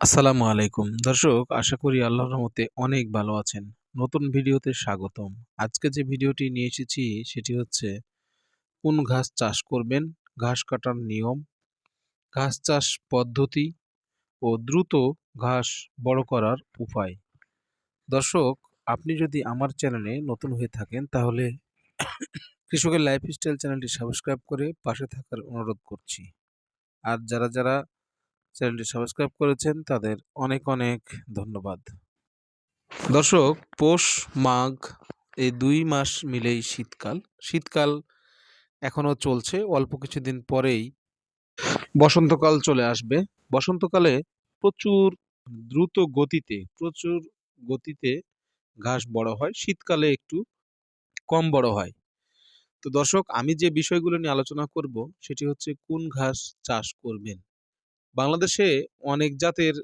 আসসালামু আলাইকুম। দর্শক, আশা করি আল্লাহর রহমতে অনেক ভালো আছেন। নতুন ভিডিওতে স্বাগতম। আজকে যে ভিডিওটি নিয়ে এসেছি, সেটি হচ্ছে, কোন ঘাস চাষ করবেন, ঘাস কাটার নিয়ম, ঘাস চাষ পদ্ধতি ও দ্রুত ঘাস বড় করার উপায়। দর্শক, আপনি যদি আমার চ্যানেলে নতুন হয়ে থাকেন, তাহলে কৃষকের লাইফস্টাইল চ্যানেলটি সাবস্ক্রাইব করে পাশে থাকার অনুরোধ করছি। আর যারা যারা চ্যানেলটি সাবস্ক্রাইব করেছেন তাদের অনেক অনেক ধন্যবাদ। দর্শক, পৌষ, মাঘ এই দুই মাস মিলেই শীতকাল। শীতকাল এখনও চলছে, অল্প কিছুদিন পরেই বসন্তকাল চলে আসবে। বসন্তকালে প্রচুর দ্রুত গতিতে, প্রচুর গতিতে ঘাস বড় হয়, শীতকালে একটু কম বড় হয়। তো দর্শক, আমি যে বিষয়গুলো নিয়ে আলোচনা করব, সেটি হচ্ছে কোন ঘাস চাষ করবেন? বাংলাদেশে অনেক জাতের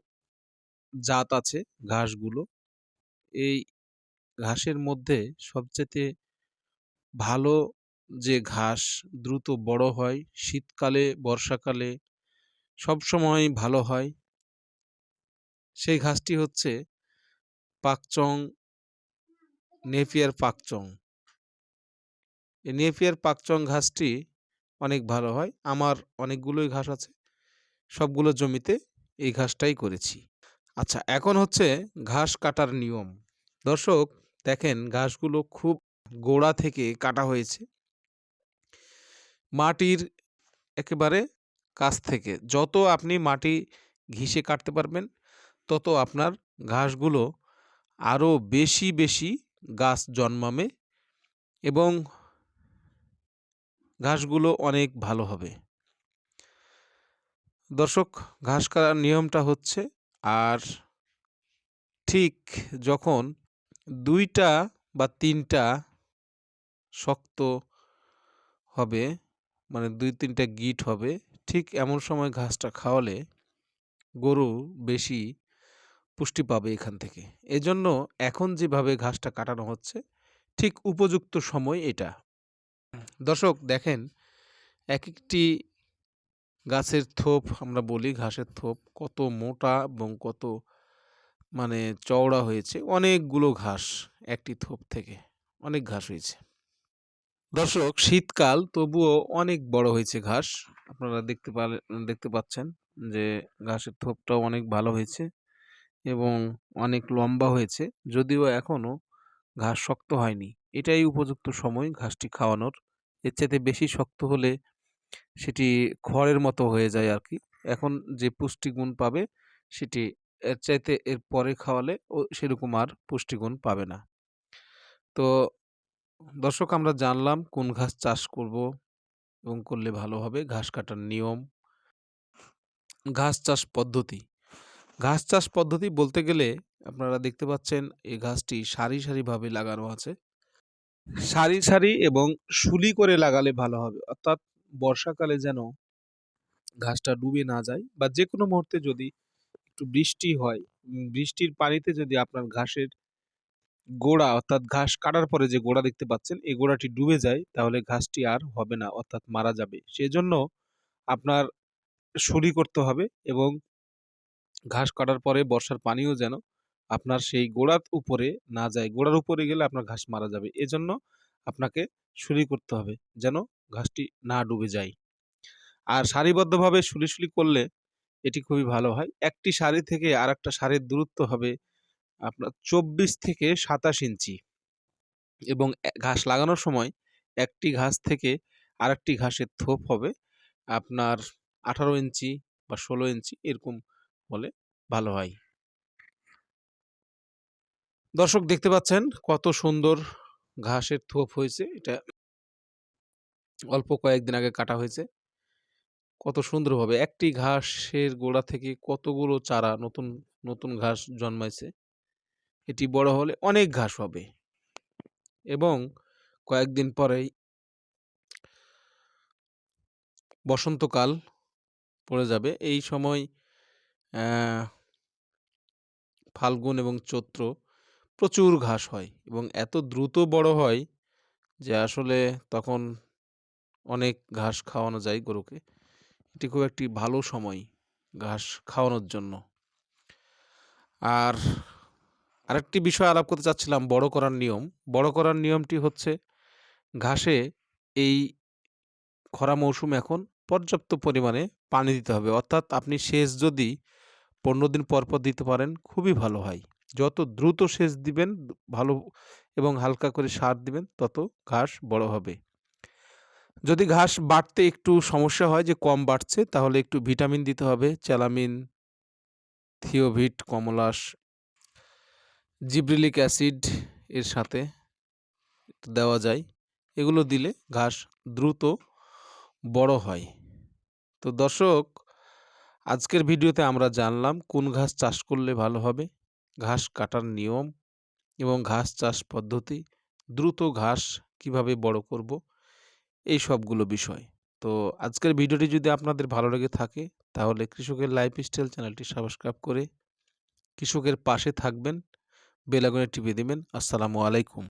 জাত আছে ঘাসগুলো। এই ঘাসের মধ্যে সবচেয়ে ভালো যে ঘাস দ্রুত বড় হয়, শীতকালে, বর্ষাকালে সবসময় ভালো হয়, সেই ঘাসটি হচ্ছে পাকচং নেপিয়ার পাকচং। এই নেপিয়ার পাকচং ঘাসটি অনেক ভালো হয়, আমার অনেকগুলোই ঘাস আছে। সবগুলো জমিতে এই ঘাসটাই করেছি। আচ্ছা এখন হচ্ছে ঘাস কাটার নিয়ম। দর্শক, দেখেন ঘাসগুলো খুব গোড়া থেকে কাটা হয়েছে। মাটির একেবারে কাছ থেকে, যত আপনি মাটি ঘিসে কাটতে পারবেন, তত আপনার ঘাসগুলো আরও বেশি বেশি গাছ জন্মাবে এবং ঘাসগুলো অনেক ভালো হবে। দর্শক, ঘাস কাটার নিয়মটা হচ্ছে, আর ঠিক যখন দুইটা বা তিনটা শক্ত হবে মানে দুই তিনটা গিট হবে, ঠিক এমন সময় ঘাসটা খাওয়ালে গরু বেশি পুষ্টি পাবে এখান থেকে। এজন্য এখন যেভাবে ঘাসটা কাটানো হচ্ছে, ঠিক উপযুক্ত সময় এটা। দর্শক, দেখেন এক একটি গাছের থোপ আমরা বলি, ঘাসের থোপ। কত মোটা এবং কত মানে চওড়া হয়েছে। অনেকগুলো ঘাস একটি থোপ থেকে। অনেক ঘাস হয়েছে। দর্শক, শীতকাল তবুও অনেক বড় হয়েছে ঘাস। আপনারা দেখতে পারে, দেখতে পাচ্ছেন যে ঘাসের থোপটাও অনেক ভালো হয়েছে এবং অনেক লম্বা হয়েছে। যদিও এখনও ঘাস শক্ত হয়নি। এটাই উপযুক্ত সময় ঘাসটি খাওয়ানোর। এর চাইতে বেশি শক্ত হলে সেটি খড়ের মতো হয়ে যায় আর কি এখন যে পুষ্টিগুণ পাবে সেটি এর চাইতে এর পরে খাওয়ালে ও সেরকম আর পুষ্টিগুণ পাবে না। তো দর্শক, আমরা জানলাম কোন ঘাস চাষ করব এবং করলে ভালো হবে। ঘাস কাটার নিয়ম। ঘাস চাষ পদ্ধতি। ঘাস চাষ পদ্ধতি বলতে গেলে আপনারা দেখতে পাচ্ছেন এই ঘাসটি সারি সারিভাবে লাগানো আছে। সারি সারি এবং শুলি করে লাগালে ভালো হবে। অর্থাৎ বর্ষাকালে যেন ঘাসটা ডুবে না যায় বা যে কোনো মুহূর্তে যদি একটু বৃষ্টি হয় বৃষ্টির পানিতে যদি আপনার ঘাসের গোড়া অর্থাৎ ঘাস কাটার পরে যে গোড়া দেখতে পাচ্ছেন, এই গোড়াটি ডুবে যায়, তাহলে ঘাসটি আর হবে না, অর্থাৎ মারা যাবে। সেজন্য আপনার সুরি করতে হবে এবং ঘাস কাটার পরে বর্ষার পানিও যেন আপনার সেই গোড়ার উপরে না যায়। গোড়ার উপরে গেলে আপনার ঘাস মারা যাবে। এজন্য আপনাকে সুরি করতে হবে যেন ঘাসটি না ডুবে যায়। আর সারিবদ্ধভাবে সুলি সুলি করলে এটি খুবই ভালো হয়। একটি সারি থেকে আর একটা সারির দূরত্ব হবে আপনার চব্বিশ থেকে সাতাশ ইঞ্চি। এবং ঘাস লাগানোর সময় একটি ঘাস থেকে আরেকটি ঘাসের থোপ হবে আপনার আঠারো ইঞ্চি বা ষোলো ইঞ্চি এরকম হলে ভালো হয়। দর্শক দেখতে পাচ্ছেন কত সুন্দর ঘাসের থোপ হয়েছে, এটা অল্প কয়েকদিন আগে কাটা হয়েছে। কত সুন্দরভাবে একটি ঘাসের গোড়া থেকে কতগুলো চারা নতুন নতুন ঘাস জন্মাইছে, এটি বড় হলে অনেক ঘাস হবে। এবং কয়েকদিন পরেই বসন্তকাল পড়ে যাবে, এই সময় ফাল্গুন এবং চৈত্র প্রচুর ঘাস হয় এবং এত দ্রুত বড় হয় যে আসলে তখন অনেক ঘাস খাওয়ানো যায় গরুকে। এটি খুব একটি ভালো সময় ঘাস খাওয়ানোর জন্য। আর আরেকটি বিষয় আলাপ করতে চাচ্ছিলাম, বড় করার নিয়ম। বড় করার নিয়মটি হচ্ছে ঘাসে এই খরা মৌসুম এখন পর্যাপ্ত পরিমাণে পানি দিতে হবে। অর্থাৎ আপনি সেচ যদি পনেরো দিন পর পর দিতে পারেন, খুবই ভালো হয়। যত দ্রুত সেচ দিবেন ভালো এবং হালকা করে সার দিবেন, তত ঘাস বড় হবে। যদি ঘাস বাড়তে একটু সমস্যা হয় যে কম বাড়ছে, তাহলে একটু ভিটামিন দিতে হবে, চ্যালামিন, থিওভিট, কমলাস, জিব্রিলিক অ্যাসিড এর সাথে দেওয়া যায়। এগুলো দিলে ঘাস দ্রুত বড় হয়। তো দর্শক, আজকের ভিডিওতে আমরা জানলাম কোন ঘাস চাষ করলে ভালো হবে। ঘাস কাটার নিয়ম এবং ঘাস চাষ পদ্ধতি, দ্রুত ঘাস কীভাবে বড় করব, এই সবগুলো বিষয়। তো আজকের ভিডিওটি যদি আপনাদের ভালো লেগে থাকে, তাহলে কৃষকের লাইফস্টাইল চ্যানেলটি সাবস্ক্রাইব করে কৃষকের পাশে থাকবেন বেলাগুনে টিপে দেবেন। আসসালামু আলাইকুম।